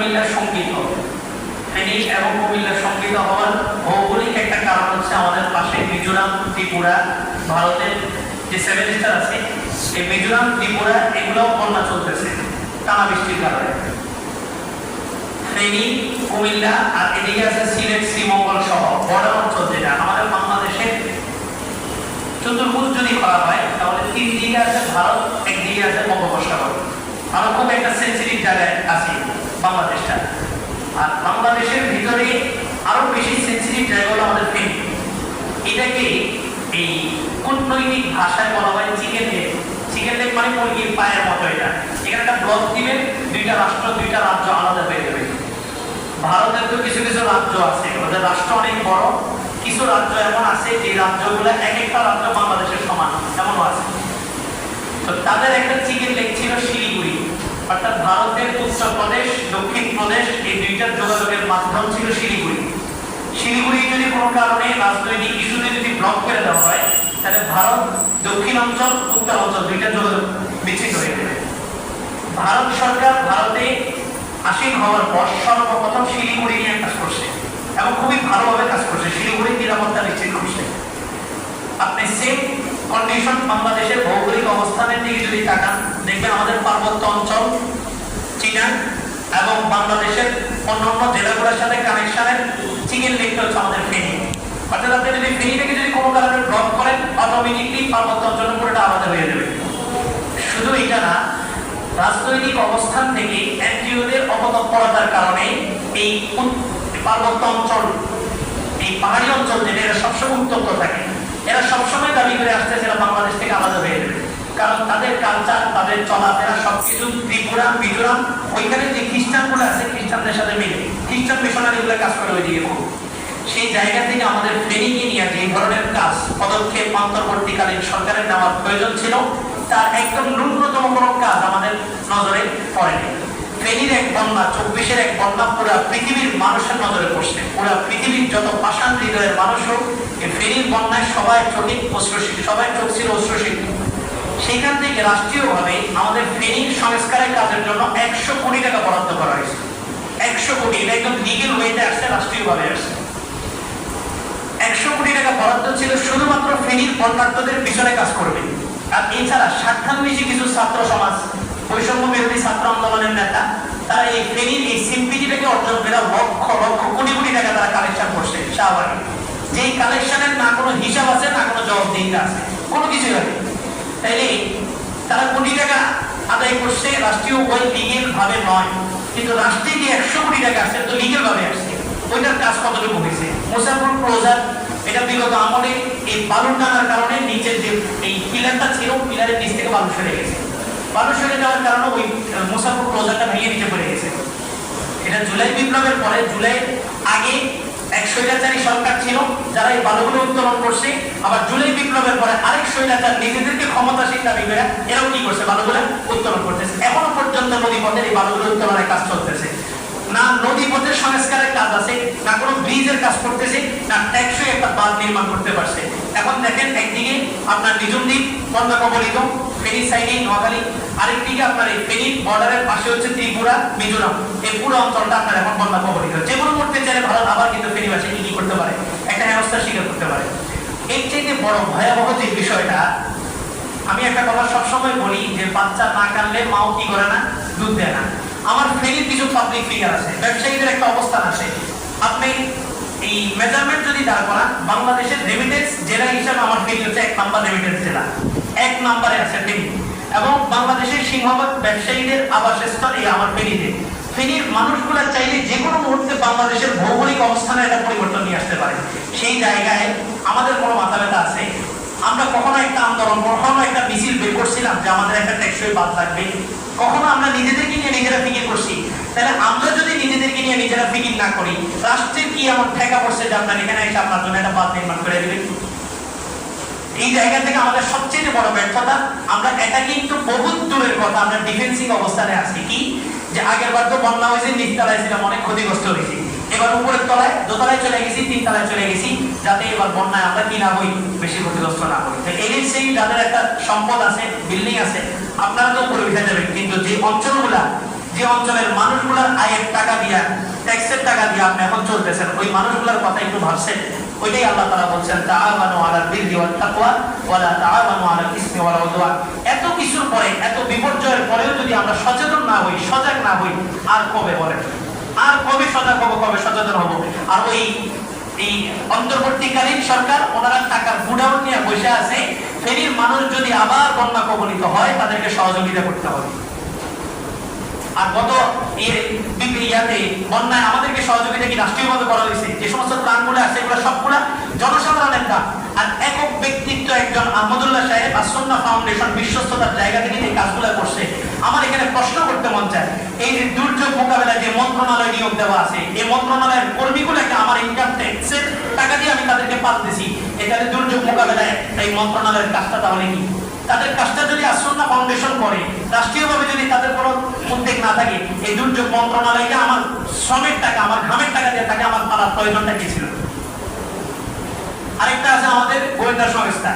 কুমিল্লার সংগীত ফেনী এবং কুমিল্লার সংগীত হওয়ার ভৌগোলিক একটা কারণ হচ্ছে আমাদের পাশে মিজোরাম, ত্রিপুরা ভারতের যে সেভেন স্টার আছে, এই মিজোরাম, ত্রিপুরা এগুলো বন্যা চলতেছে টানা বৃষ্টির কারণে। ফেনী, কুমিল্লা আর এদিকে আছে সিলেট, শ্রীমঙ্গল সহ বর্ডার অঞ্চল যেটা আমাদের বাংলাদেশের চতুর্ভুজ যদি করা হয়, তাহলে তিন দিকে আছে ভারত, একদিকে আছে বঙ্গোপসাগর। আমরা খুব একটা সেন্সিটিভ জায়গায় আছি। বাংলাদেশটা। আর বাংলাদেশের ভিতরে আরও বেশি সেন্সিটিভ জায়গা আমাদের ফেনী এটাকে এই কূটনৈতিক ভাষায় বলা হয় চিকেন লেগ চিকেন লেগ মানে মুরগির পায়ের মতো এটা। এখানে একটা ব্লক দিবেন, দুইটা রাষ্ট্র, দুইটা রাজ্য আলাদা হয়ে যাবে। ভারতের তো কিছু কিছু রাজ্য আছে ওদের রাষ্ট্র অনেক বড়। কিছু রাজ্য এমন আছে যে রাজ্যগুলো এক একটা রাজ্য বাংলাদেশের সমান, এমনও আছে। তো তাদের একটা চিকেন লেগ ছিল শিলিগুড়ি। অর্থাৎ ভারতের উত্তরপ্রদেশ দক্ষিণ প্রদেশ এই দুইটার যোগাযোগের মাধ্যম ছিল শিলিগুড়ি। শিলিগুড়ি যদি কোনো কারণে রাজনৈতিক ইস্যুতে যদি ব্লক করে দেওয়া হয়, তাহলে ভারত দক্ষিণ অঞ্চল উত্তর অঞ্চল দুইটা যোগাযোগ বিচ্ছিন্ন হয়ে যাবে। ভারত সরকার ভারতে আসীন হওয়ার পর সর্বপ্রথম শিলিগুড়ি নিয়ে কাজ করছে এবং খুবই ভালোভাবে কাজ করছে। শিলিগুড়ির নিরাপত্তা নিশ্চিত করছে। আপনি সেম কন্ডিশন বাংলাদেশের ভৌগোলিক অবস্থানের দিকে যদি তাকান আমাদের পার্বত্য অঞ্চল, চীনা এবং বাংলাদেশের অন্যান্য জেলাগুলোর সাথে কানেকশনের চিকেন লিঙ্কটা হচ্ছে আমাদের অর্থাৎ আপনি যদি যদি কোনো কারণে ব্লক করেন অটোমেটিকলি পার্বত্য অঞ্চলের পুরোটা আলাদা হয়ে যাবে। শুধু এটা না, রাজনৈতিক অবস্থান থেকে এনজিওদের অপতৎপরতার কারণে এই পার্বত্য অঞ্চল, এই পাহাড়ি অঞ্চল যেটা এরা সবসময় উত্তপ্ত থাকে এরা সবসময় দাবি করে আসছে যেটা বাংলাদেশ থেকে আলাদা হয়ে যাবে কারণ তাদের কালচার তাদের চলাফেরা সবকিছু, ত্রিপুরা, মিজোরাম, ওইখানে যে খ্রিস্টানগুলো আছে, খ্রিস্টানদের সাথে মিলে। খ্রিস্টান মিশনারিগুলো কাজ করে ওইদিকে সেই জায়গা থেকে আমাদের ফেনীকে নিয়ে যে ধরনের কাজ, পদক্ষেপ অন্তর্বর্তীকালীন সরকারের নেওয়ার প্রয়োজন ছিল, তার একদম ন্যূনতম কোনো কাজ আমাদের নজরে পড়েনি। ফেনীর এক বন্যা, চব্বিশের এক বন্যা, পুরা পৃথিবীর মানুষের নজরে পড়ছে। পুরা পৃথিবীর যত পাষাণ হৃদয়ের মানুষ হোক ফেনীর বন্যায় সবাই চোখে অশ্রুসিত সবাই চোখ ছিল অশ্রুসিত সেখান থেকে রাষ্ট্রীয়ভাবে আমাদের ফেনীর সংস্কারের কাজের জন্য একশো কোটি টাকা বরাদ্দ করা হয়েছে। একশো কোটি, এটা একদম লিগেল ওয়েতে আসছে রাষ্ট্রীয়ভাবে আসছে। একশো কোটি টাকা বরাদ্দ ছিল শুধুমাত্র ফেনীর পিছনে কাজ করবে। আর এছাড়া কিছু ছাত্র সমাজ, বৈষম্য বিরোধী ছাত্র আন্দোলনের নেতা, তারা এই ফেনীর এই সিম্পিটিটাকে অর্জন করে লক্ষ লক্ষ কোটি কোটি টাকা তারা কালেকশন করছে, শাহবাগে। যেই কালেকশনের না কোনো হিসাব আছে, না কোনো জবাবদিহিতা আছে, কোনো কিছুই হবে তাইলে তারা কোটি টাকা আদায় করছে, রাষ্ট্রীয় ওই লিগেল ভাবে নয়, কিন্তু রাষ্ট্রে যে একশো কোটি টাকা আসছে তো লিগেল ভাবে আসছে। ওইটার কাজ কতটুকু হয়েছে? মুসাফর ক্লোজার এটা বিগত আমলে এই বালুর টানার কারণে নিচের যে এই পিলারটা ছিল পিলারের নিচ থেকে বালু সরে গেছে। বালু সরে যাওয়ার কারণে ওই মুসাফর ক্লোজারটা ভেঙে নিচে পড়ে গেছে। এটা জুলাই বিপ্লবের পরে, জুলাই এক স্বৈরাচারী সরকার ছিল, যারা এই বালুগুলো উত্তোলন করছে। আবার জুলাই বিপ্লবের পরে আরেক স্বৈরাচার নিজেদেরকে ক্ষমতাসীন দাবি করে, এরাও কি করছে? বালুগুলো উত্তোলন করতেছে। এখনও পর্যন্ত নদী পথের এই বালুগুলো উত্তোলনের কাজ চলতেছে। না নদী পথের সংস্কারের কাজ আছে, না কোনো ব্রিজের কাজ করতেছে, না ট্যাক্সই একটা বাঁধ নির্মাণ করতে পারছে। এখন দেখেন, একদিকে আপনার নিজুম দ্বীপ বন্যা কবলিত ফেনী সাইডে নোয়াখালী, আরেকদিকে আপনার এই ফেনী বর্ডারের পাশে হচ্ছে ত্রিপুরা, মিজোরাম। এই পুরো অঞ্চলটা আপনার এখন বন্যা কবলিত। যে কোনো করতে চাইলে ভালো আবার কিন্তু ফেনীবাসী কি করতে পারে, একটা হেনস্থা স্বীকার করতে পারে। এর চাইতে বড় ভয়াবহ যে বিষয়টা, আমি একটা কথা সবসময় বলি যে বাচ্চা না কানলে মাও কি করে না, দুধ দেয় না। আমার ফেরির কিছু পাবলিক ফিগার আছে, ব্যবসায়ীদের একটা অবস্থান আছে। আপনি এই মেজারমেন্ট যদি দাঁড় করান, বাংলাদেশের রেমিটেন্স জেলা হিসাবে আমার ফেরি হচ্ছে এক নাম্বার রেমিটেন্স জেলা। এক নাম্বারে আছে ফেরি এবং বাংলাদেশের সিংহভাগ ব্যবসায়ীদের আবাসস্থল এই আমার ফেরিতে ফেরির মানুষগুলা চাইলে যে কোনো মুহূর্তে বাংলাদেশের ভৌগোলিক অবস্থানে একটা পরিবর্তন নিয়ে আসতে পারে। সেই জায়গায় আমাদের কোনো মাথা ব্যথা আছে। আমরা কখনো একটা আন্দোলন, কখনো একটা মিছিল বের করছিলাম যে আমাদের একটা টেকসই বাদ লাগবে। কখনো আমরা নিজেদেরকে নিয়ে নিজেরা ফিকির করছি। তাহলে আমরা যদি নিজেদেরকে নিয়ে নিজেরা ফিকির না করি, রাষ্ট্রের এমন ঠেকা পড়ছে যে আপনার এখানে এসে আপনার জন্য একটা বাদ নির্মাণ করে দেবেন। এই জায়গা থেকে আমাদের সবচেয়ে বড় ব্যর্থতা, আমরা এটা কিন্তু বহুত দূরের কথা, আমরা ডিফেন্সিং অবস্থানে আছি। কি? যে আগের বার তো বন্যা হয়েছে, নিচতলায় ছিলাম, অনেক ক্ষতিগ্রস্ত হয়েছি। এবার উপরের তলায়, দোতলায় চলে গেছি তিন তলায় চলে গেছি, যাতে এবার বন্যায় আমরা কি না হই, বেশি ক্ষতিগ্রস্ত না হই তো এই সেই যাদের একটা সম্পদ আছে বিল্ডিং আছে, আপনারা তো উপরে উঠে যাবেন, কিন্তু যে অঞ্চলগুলা, যে অঞ্চলের মানুষগুলোর আয়ের টাকা দিয়া ট্যাক্সের টাকা দিয়ে আপনি এখন চলতেছেন, ওই মানুষগুলোর কথা একটু ভাবছেন? ওইটাই আল্লাহ তাআলা বলছেন, তাআমানু আলাল বিররি ওয়াত তাকওয়া ওয়ালা তাআমানু আলাল ইসমি ওয়াল উদওয়ান এত কিছুর পরে, এত বিপর্যয়ের পরেও যদি আমরা সচেতন না হই, সজাগ না হই, আর কবে বলেন? আর কবে সজাগ হব, কবে সচেতন হব? আর ওই, এই অন্তর্বর্তীকালীন সরকার, ওনারা টাকার গুডাউন নিয়ে বসে আছে, ফেনীর মানুষ যদি আবার বন্যা কবলিত হয়, তাদেরকে সহযোগিতা করতে হবে। আর গত ইয়াতে বন্যায় আমাদেরকে সহযোগিতা কি রাষ্ট্রীয়ভাবে করা হয়েছে? যে সমস্ত প্রাণগুলো আছে, এগুলো সবগুলা জনসাধারণের দান আর একক ব্যক্তিত্ব একজন আহমদুল্লাহ সাহেব আর সন্না ফাউন্ডেশন বিশ্বস্ততার জায়গা থেকে যে কাজগুলো করছে, আমার এখানে প্রশ্ন করতে মন চায়, এই যে দুর্যোগ মোকাবেলায় যে মন্ত্রণালয় নিয়োগ দেওয়া আছে, এই মন্ত্রণালয়ের কর্মীগুলোকে আমার ইনকাম ট্যাক্সের টাকা দিয়ে আমি তাদেরকে পালতেছি এটাতে দুর্যোগ মোকাবেলায়, এই মন্ত্রণালয়ের কাজটা তাহলে কি? তাদের কাজটা যদি আসন্না ফাউন্ডেশন করে, রাষ্ট্রীয়ভাবে যদি উদ্যোগ না থাকে এই দুর্যোগ মন্ত্রণালয়কে আমার শ্রমের টাকা, আমার ঘামের টাকা দিয়ে তাকে আমার পাড়ার প্রয়োজনটা কি ছিল আরেকটা আছে আমাদের গোয়েন্দা সংস্থা।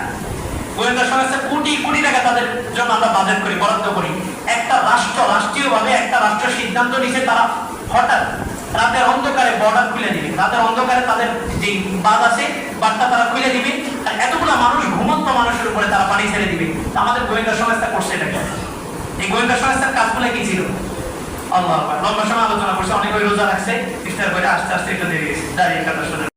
গোয়েন্দা সংস্থা কোটি কোটি টাকা তাদের জন্য আমরা বাজেট করি, বরাদ্দ করি। একটা রাষ্ট্র, রাষ্ট্রীয়ভাবে একটা রাষ্ট্র সিদ্ধান্ত নিছে তারা হঠাৎ রাতের অন্ধকারে বর্ডার খুলে দিবে। রাতের অন্ধকারে তাদের যে বাদ আছে বাদটা তারা খুলে দিবে। আর এতগুলো মানুষ, ঘুমন্ত মানুষের উপরে তারা পানি ছেড়ে দিবে। আমাদের গোয়েন্দা সংস্থা করছে এটাকে এই গোয়েন্দা সংস্থার কাজগুলো কি ছিল? আল্লাহ লম্বা সময় আলোচনা করছে অনেক রোজা রাখছে ইফতার করে আস্তে আস্তে একটু দেরি দাঁড়িয়ে